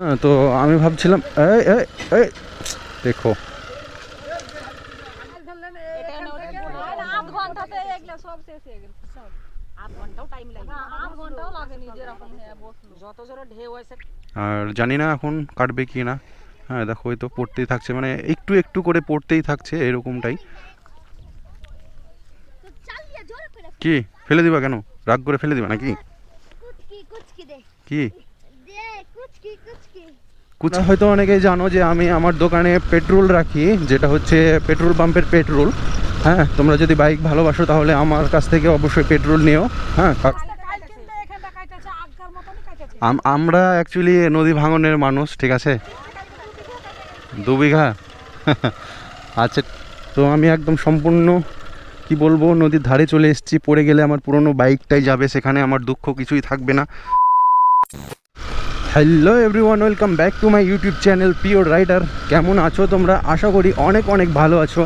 হ্যাঁ তো আমি ভাবছিলাম এই এই এই দেখো। আর জানি না এখন কাটবে কি না। হ্যাঁ দেখো ওই তো পড়তেই থাকছে মানে একটু একটু করে পড়তেই থাকছে এরকমটাই। কি? ফেলে দিবা কেন? রাগ করে ফেলে দিবা নাকি? কি? কুচা হয়তো অনেকেই জানো যে আমি আমার দোকানে পেট্রোল রাখি, যেটা হচ্ছে পেট্রোল পাম্পের পেট্রোল। হ্যাঁ তোমরা যদি বাইক ভালোবাসো তাহলে আমার কাছ থেকে অবশ্যই পেট্রোল নিও। হ্যাঁ আমরা অ্যাকচুয়ালি নদী ভাঙনের মানুষ, ঠিক আছে? দু বিঘা। আচ্ছা তো আমি একদম সম্পূর্ণ, কি বলব, নদীর ধারে চলে এসেছি। পড়ে গেলে আমার পুরনো বাইকটাই যাবে, সেখানে আমার দুঃখ কিছুই থাকবে না। Hello everyone welcome back to my YouTube channel pure rider কেমন আছো তোমরা? আশা করি অনেক অনেক ভালো আছো।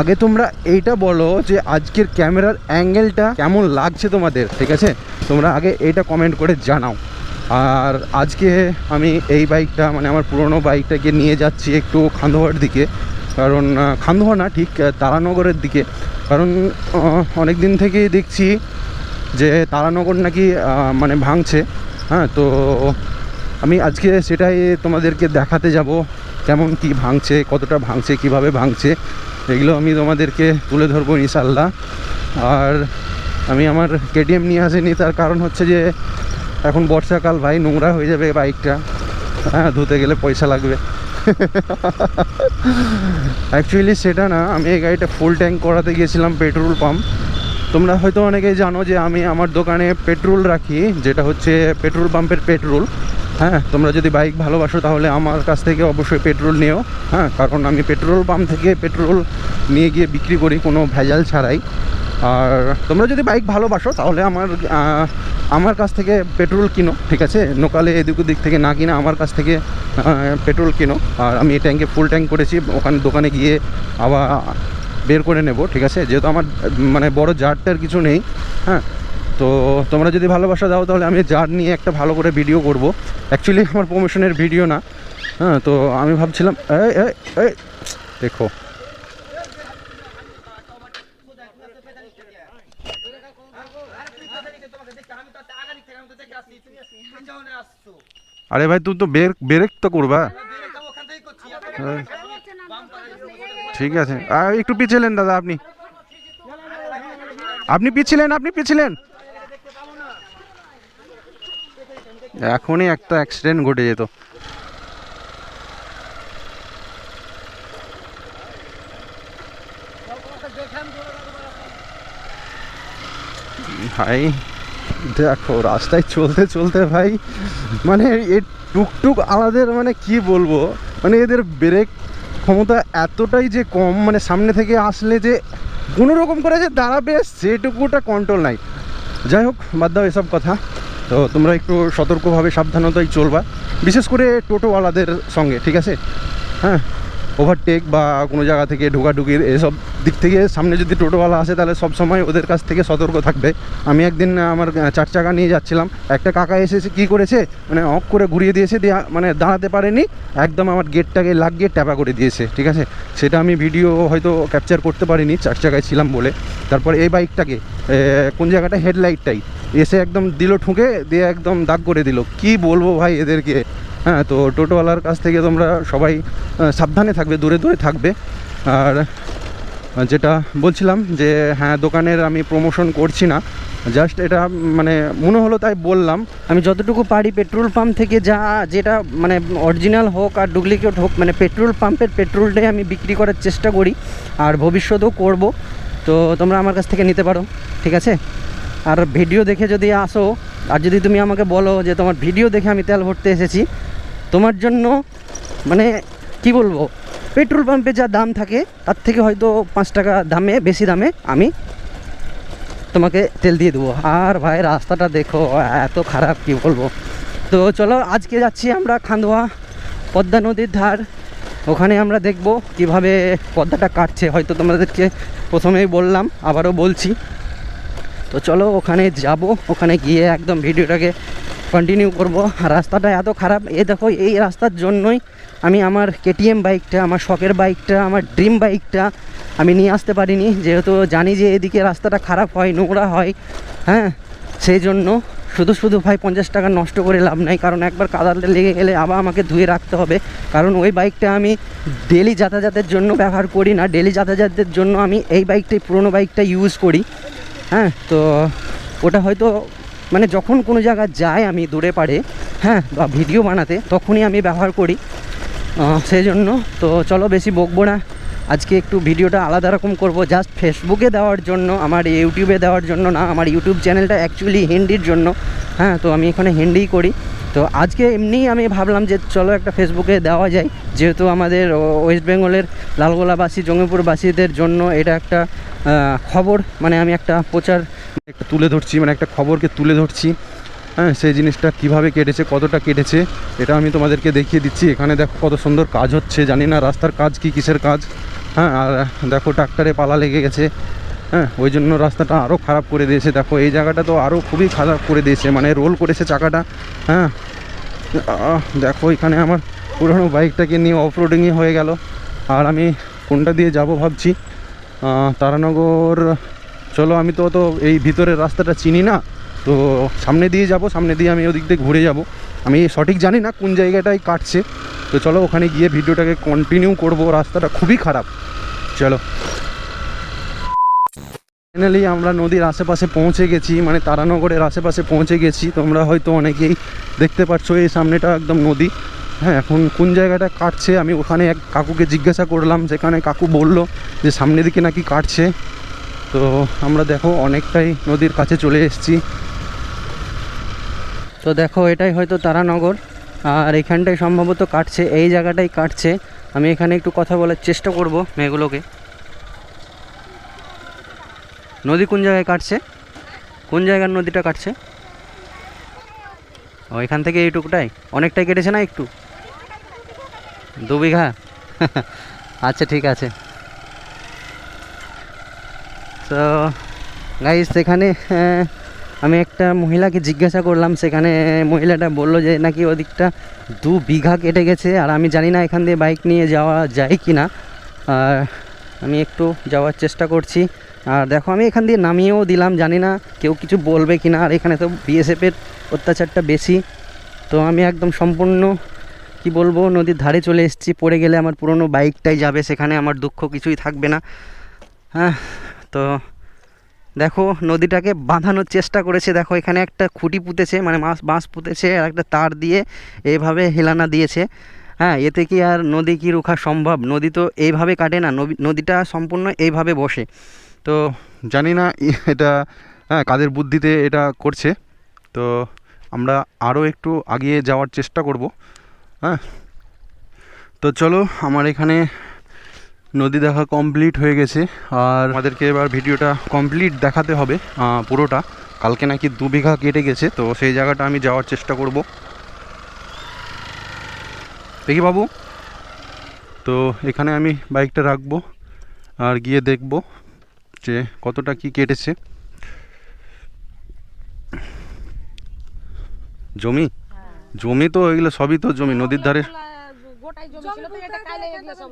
আগে তোমরা এইটা বলো যে আজকের ক্যামেরার অ্যাঙ্গেলটা কেমন লাগছে তোমাদের, ঠিক আছে? তোমরা আগে এইটা কমেন্ট করে জানাও। আর আজকে আমি এই বাইকটা মানে আমার পুরনো বাইকটাকে নিয়ে যাচ্ছি একটু খান্দোয়ার দিকে। কারণ খান্দোয়া না, ঠিক তারানগরের দিকে। কারণ অনেক দিন থেকেই দেখছি যে তারানগর নাকি মানে ভাঙছে। হ্যাঁ তো আমি আজকে সেটাই তোমাদেরকে দেখাতে যাব, কেমন কি ভাঙছে, কতটা ভাঙছে, কীভাবে ভাঙছে, এগুলো আমি তোমাদেরকে তুলে ধরবো ইনশাল্লাহ আর আমি আমার কেটিএম নিয়ে আসিনি, তার কারণ হচ্ছে যে এখন বর্ষাকাল, ভাই নোংরা হয়ে যাবে বাইকটা। হ্যাঁ ধুতে গেলে পয়সা লাগবে। অ্যাকচুয়ালি সেটা না, আমি এই গাড়িটা ফুল ট্যাঙ্ক করাতে গিয়েছিলাম পেট্রোল পাম্প তোমরা হয়তো অনেকেই জানো যে আমি আমার দোকানে পেট্রোল রাখি, যেটা হচ্ছে পেট্রোল পাম্পের পেট্রোল হ্যাঁ তোমরা যদি বাইক ভালোবাসো তাহলে আমার কাছ থেকে অবশ্যই পেট্রোল নিও হ্যাঁ কারণ আমি পেট্রোল পাম্প থেকে পেট্রোল নিয়ে গিয়ে বিক্রি করি, কোনো ভেজাল ছাড়াই। আর তোমরা যদি বাইক ভালোবাসো তাহলে আমার আমার কাছ থেকে পেট্রোল কিনো, ঠিক আছে? লোকালে এদিক ওদিক থেকে না কিনে আমার কাছ থেকে পেট্রোল কিনো। আর আমি এই ট্যাঙ্কে ফুল ট্যাঙ্ক করেছি, ওখানে দোকানে গিয়ে আবার বের করে নেব, ঠিক আছে? যেহেতু আমার মানে বড় জারটার কিছু নেই হ্যাঁ তো তোমরা যদি ভালোবাসা দাও, তাহলে আমি জার নিয়ে একটা ভালো করে ভিডিও করব। অ্যাকচুয়ালি আমার প্রমোশনের ভিডিও না। হ্যাঁ তো আমি ভাবছিলাম দেখো। আরে ভাই, তুমি তো বের বেরেক তো করবা। ঠিক আছে। একটু পিছিলেন দাদা, আপনি। আপনি পিছিলেন আপনি পিছিলেন। এখনই একটা অ্যাক্সিডেন্ট ঘটে যেত। ভাই, দেখো, রাস্তায় চলতে চলতে ভাই মানে এ টুকটুক আলাদের মানে কি বলব? মানে এদের ব্রেক ক্ষমতা এতটাই যে কম মানে সামনে থেকে আসলে যে কোনো রকম করে যে দাঁড়াবে সেটুকুটা কন্ট্রোল নাই। যাই হোক, বাদ দাও এসব কথা। তো তোমরা একটু সতর্কভাবে সাবধানতাই চলবা। বিশেষ করে টোটোওয়ালাদের সঙ্গে ঠিক আছে? হ্যাঁ? ওভারটেক বা কোনো জায়গা থেকে ঢোকাঢুকির এসব দিক থেকে সামনে যদি টোটোওয়ালা আসে তাহলে সব সময় ওদের কাছ থেকে সতর্ক থাকবে। আমি একদিন আমার চার চাকা নিয়ে যাচ্ছিলাম। একটা কাকা এসেছে কি করেছে? মানে অফ করে ঘুরিয়ে দিয়েছে, দিয়ে মানে দাঁড়াতে পারেনি। একদম আমার গেটটাকে লাগিয়ে ট্যাপা করে দিয়েছে, ঠিক আছে? সেটা আমি ভিডিও হয়তো ক্যাপচার করতে পারিনি, চার চাকায় ছিলাম বলে। তারপর এই বাইকটাকে কোন জায়গাটা? হেডলাইটটাই এসে একদম দিল ঠুকে, দিয়ে একদম দাগ করে দিল। কি বলব ভাই এদেরকে? হ্যাঁ তো টোটোওয়ালার কাছ থেকে তোমরা সবাই সাবধানে থাকবে, দূরে দূরে থাকবে। আর যেটা বলছিলাম যে হ্যাঁ দোকানের আমি প্রমোশন করছি না। জাস্ট এটা মানে মনে হলো তাই বললাম। আমি যতটুকু পারি পেট্রোল পাম্প থেকে যা, যেটা মানে অরিজিনাল হোক আর ডুপ্লিকেট হোক মানে পেট্রোল পাম্পের পেট্রোলটাই আমি বিক্রি করার চেষ্টা করি। আর ভবিষ্যতেও করব। তো তোমরা আমার কাছ থেকে নিতে পারো, ঠিক আছে? আর ভিডিও দেখে যদি আসো, আর যদি তুমি আমাকে বলো যে তোমার ভিডিও দেখে আমি তেল ভরতে এসেছি তোমার জন্য মানে কি বলব, পেট্রোল পাম্পে যা দাম থাকে, তার থেকে হয়তো পাঁচ টাকা দামে, বেশি দামে আমি তোমাকে তেল দিয়ে দেবো। আর ভাই, রাস্তাটা দেখো, এত খারাপ, কি বলব। তো চলো, আজকে যাচ্ছি আমরা খান্দোয়া, পদ্মা নদীর ধার। ওখানে আমরা দেখব কীভাবে পদ্মাটা কাটছে। হয়তো তোমাদেরকে প্রথমেই বললাম, আবারও বলছি। তো চলো, ওখানে যাব। ওখানে গিয়ে একদম ভিডিওটাকে কন্টিনিউ করব। রাস্তাটা এত খারাপ। এ দেখো, এই রাস্তার জন্যই আমি আমার কেটিএম বাইকটা আমার শখের বাইকটা আমার ড্রিম বাইকটা আমি নিয়ে আসতে পারিনি। যেহেতু জানি যে এদিকে রাস্তাটা খারাপ হয়, নোংরা হয় হ্যাঁ? সেই জন্য শুধু শুধু ভাই পঞ্চাশ টাকা নষ্ট করে লাভ নাই। কারণ একবার কাদালে লেগে গেলে আবার আমাকে ধুয়ে রাখতে হবে। কারণ ওই বাইকটা আমি ডেলি যাতায়াতের জন্য ব্যবহার করি না। ডেলি যাতায়াতের জন্য আমি এই বাইকটাই পুরোনো বাইকটা ইউজ করি। হ্যাঁ? তো ওটা হয়তো মানে যখন কোনো জায়গায় যাই আমি দূরে পারে হ্যাঁ বা ভিডিও বানাতে, তখনই আমি ব্যবহার করি। সেই জন্য তো চলো বেশি বকবো না। আজকে একটু ভিডিওটা আলাদা রকম করব। জাস্ট ফেসবুকে দেওয়ার জন্য, আমার ইউটিউবে দেওয়ার জন্য না, আমার ইউটিউব চ্যানেলটা অ্যাকচুয়ালি হিন্দির জন্য। হ্যাঁ তো আমি এখানে হিন্দিই করি। তো আজকে এমনিই আমি ভাবলাম যে চলো একটা ফেসবুকে দেওয়া যায়। যেহেতু আমাদের ওয়েস্ট বেঙ্গলের লালগোলাবাসী, জঙ্গিপুরবাসীদের জন্য এটা একটা খবর মানে আমি একটা প্রচার তুলে ধরছি মানে একটা খবরকে তুলে ধরছি হ্যাঁ সেই জিনিসটা কীভাবে কেটেছে, কতটা কেটেছে, এটা আমি তোমাদেরকে দেখিয়ে দিচ্ছি। এখানে দেখো কত সুন্দর কাজ হচ্ছে, জানি না রাস্তার কাজ কি, কিসের কাজ হ্যাঁ আর দেখো ট্রাক্টরে পালা লেগে গেছে হ্যাঁ ওই জন্য রাস্তাটা আরও খারাপ করে দিয়েছে। দেখো এই জায়গাটা তো আরও খুবই খারাপ করে দিয়েছে মানে রোল করেছে চাকাটা হ্যাঁ দেখো এখানে আমার পুরনো বাইকটাকে নিয়ে অফ রোডিংই হয়ে গেল, আর আমি কোনটা দিয়ে যাব ভাবছি তারানগর, চলো আমি তো তো এই ভিতরের রাস্তাটা চিনি না, তো সামনে দিয়ে যাব, সামনে দিয়ে আমি ওদিক দিয়ে ঘুরে যাব। আমি সঠিক জানি না কোন জায়গাটায় কাটছে, তো চলো ওখানে গিয়ে ভিডিওটাকে কন্টিনিউ করব, রাস্তাটা খুবই খারাপ। চলো। ফাইনালি আমরা নদীর আশেপাশে পৌঁছে গেছি মানে তারানগরের আশেপাশে পৌঁছে গেছি, তোমরা হয়তো অনেকেই দেখতে পাচ্ছ এই সামনেটা একদম নদী। হ্যাঁ এখন কোন জায়গাটা কাটছে, আমি ওখানে এক কাকুকে জিজ্ঞাসা করলাম যেখানে কাকু বলল যে সামনের দিকে নাকি কাটছে। তো আমরা দেখো, অনেকটাই নদীর কাছে চলে এসেছি। তো দেখো, এটাই হয়তো তারানগর। আর এখানটাই সম্ভবত কাটছে, এই জায়গাটাই কাটছে। আমি এখানে একটু কথা বলার চেষ্টা করব মেয়েগুলোকে। নদী কোন জায়গায় কাটছে? কোন জায়গার নদীটা কাটছে? ও, এখান থেকে এইটুকুটাই অনেকটাই কেটেছে না একটু? দু বিঘা? আচ্ছা ঠিক আছে। তো গাইস সেখানে আমি একটা মহিলাকে জিজ্ঞাসা করলাম। সেখানে মহিলাটা বলল যে, নাকি ওদিকটা দু বিঘা কেটে গেছে? আর আমি জানি না এখান দিয়ে বাইক নিয়ে যাওয়া যায় কি না আর আমি একটু যাওয়ার চেষ্টা করছি। আর দেখো, আমি এখান দিয়ে নামিয়েও দিলাম। জানি না কেউ কিছু বলবে কি না আর এখানে তো বিএসএফের অত্যাচারটা বেশি। তো আমি একদম সম্পূর্ণ কি বলব, নদীর ধারে চলে এসেছি, পড়ে গেলে আমার পুরনো বাইকটাই যাবে, সেখানে আমার দুঃখ কিছুই থাকবে না। হ্যাঁ তো দেখো, নদীটাকে বাঁধানোর চেষ্টা করেছে, দেখো এখানে একটা খুঁটি পুঁতেছে মানে মাছ, বাঁশ পুঁতেছে, আর একটা তার দিয়ে এইভাবে হেলানা দিয়েছে। হ্যাঁ এতে কি আর নদী কি রোখা সম্ভব? নদী তো এইভাবে কাটে না নদীটা সম্পূর্ণ এইভাবে বসে। তো জানি না এটা হ্যাঁ কাদের বুদ্ধিতে এটা করছে। তো আমরা আরও একটু আগিয়ে যাওয়ার চেষ্টা করব। হ্যাঁ? তো চলো, আমার এখানে নদী দেখা কমপ্লিট হয়ে গেছে। আর আমাদেরকে এবার ভিডিওটা কমপ্লিট দেখাতে হবে পুরোটা। কালকে নাকি দু বিঘা কেটে গেছে, তো সেই জায়গাটা আমি যাওয়ার চেষ্টা করব। দেখি বাবু। তো এখানে আমি বাইকটা রাখব, আর গিয়ে দেখব যে কতটা কি কেটেছে। জমি? জমি তো এগুলো সবই তো জমি নদীর ধারে। গোটাই জমি ছিল তো এটা কাইলে এগুলো সব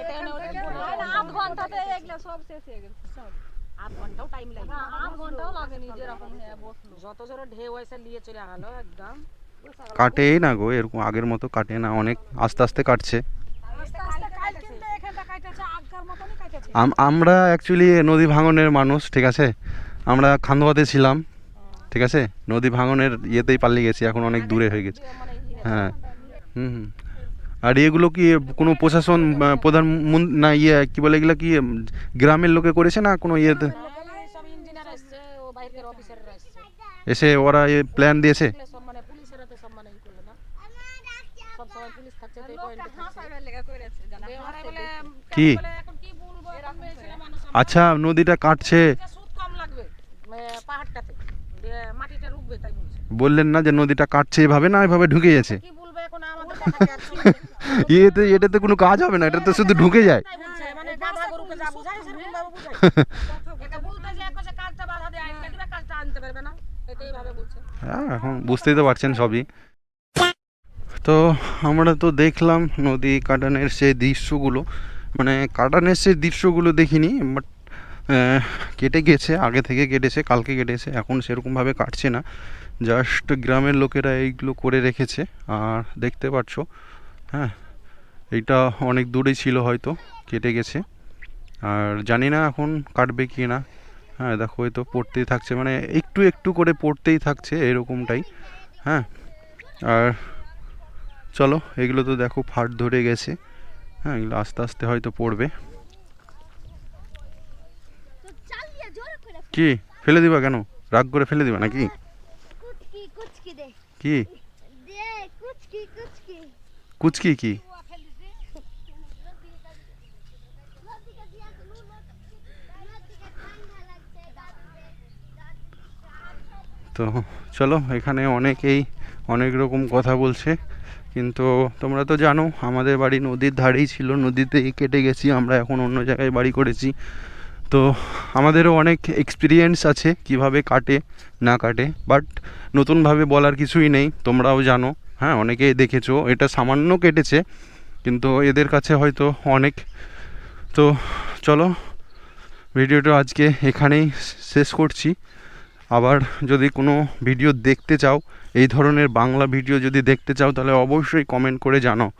এটা এনে ওটা বড়। আধ ঘন্টাতে এগুলো সব শেষ হয়ে গেছে সব। আধ ঘন্টাও টাইম লাগে। আধ ঘন্টাও লাগেনি যেরকম যত জোরে ঢেউ এসে নিয়ে চলে গেল একদম। কাটেই না গো এরকম আগের মতো কাটে না অনেক আস্তে আস্তে কাটছে। আমরা অ্যাকচুয়ালি নদী ভাঙনের মানুষ ঠিক আছে? আমরা খান্দোয়াতে ছিলাম। ঠিক আছে? নদী ভাঙনের ইয়েতেই পালিয়ে গেছি, এখন অনেক দূরে হয়ে গেছে। হ্যাঁ। হুম হুম। আর এগুলো কি কোনো প্রশাসন প্রধান না ইয়ে কি বলে এগুলো কি গ্রামের লোকে করেছে না কোনো ইয়েতে? এসে ওরা এ প্ল্যান দিয়েছে? কি? আচ্ছা নদীটা কাটছে। দিয়ে মাটিটা রুখবে তাই বলছে। বললেন না যে নদীটা কাটছে এভাবে না এভাবে ঢুকে গেছে কি বলবে এখন আমাদের দেখা যাচ্ছে এতে এটাতে কোনো কাজ হবে না এটা তো শুধু ঢুকে যায়। মানে হ্যাঁ এখন বুঝতেই তো পারছেন সবই। তো আমরা তো দেখলাম নদী কাটানের সেই দৃশ্যগুলো মানে কাটানের সেই দৃশ্যগুলো দেখিনি বাট কেটে গেছে, আগে থেকে কেটেছে, কালকে কেটেছে, এখন সেরকমভাবে কাটছে না। জাস্ট গ্রামের লোকেরা এইগুলো করে রেখেছে, আর দেখতে পাচ্ছ হ্যাঁ এইটা অনেক দূরেই ছিল হয়তো, কেটে গেছে। আর জানি না এখন কাটবে কি না। হ্যাঁ দেখো এই তো পড়তেই থাকছে মানে একটু একটু করে পড়তেই থাকছে, এরকমটাই। হ্যাঁ আর চলো, এগুলো তো দেখো ফাট ধরে গেছে। হ্যাঁ এগুলো আস্তে আস্তে হয়তো পড়বে তো চালিয়ে জোরে করে কি? ফেলে দিবা কেন? রাগ করে ফেলে দিবা নাকি? কি? কুচকি কি? তো চলো এখানে অনেকেই অনেক রকম কথা বলছে। কিন্তু তোমরা তো জানো আমাদের বাড়ি নদীর ধারেই ছিল নদীতেই কেটে গেছি আমরা এখন অন্য জায়গায় বাড়ি করেছি। তো আমাদেরও অনেক এক্সপিরিয়েন্স আছে কীভাবে কাটে, না কাটে বাট নতুনভাবে বলার কিছুই নেই, তোমরাও জানো হ্যাঁ অনেকেই দেখেছ, এটা সামান্য কেটেছে, কিন্তু এদের কাছে হয়তো অনেক। তো চলো, ভিডিওটা আজকে এখানেই শেষ করছি। আবার যদি কোনো ভিডিও দেখতে চাও, এই ধরনের বাংলা ভিডিও যদি দেখতে চাও, তাহলে অবশ্যই কমেন্ট করে জানাও।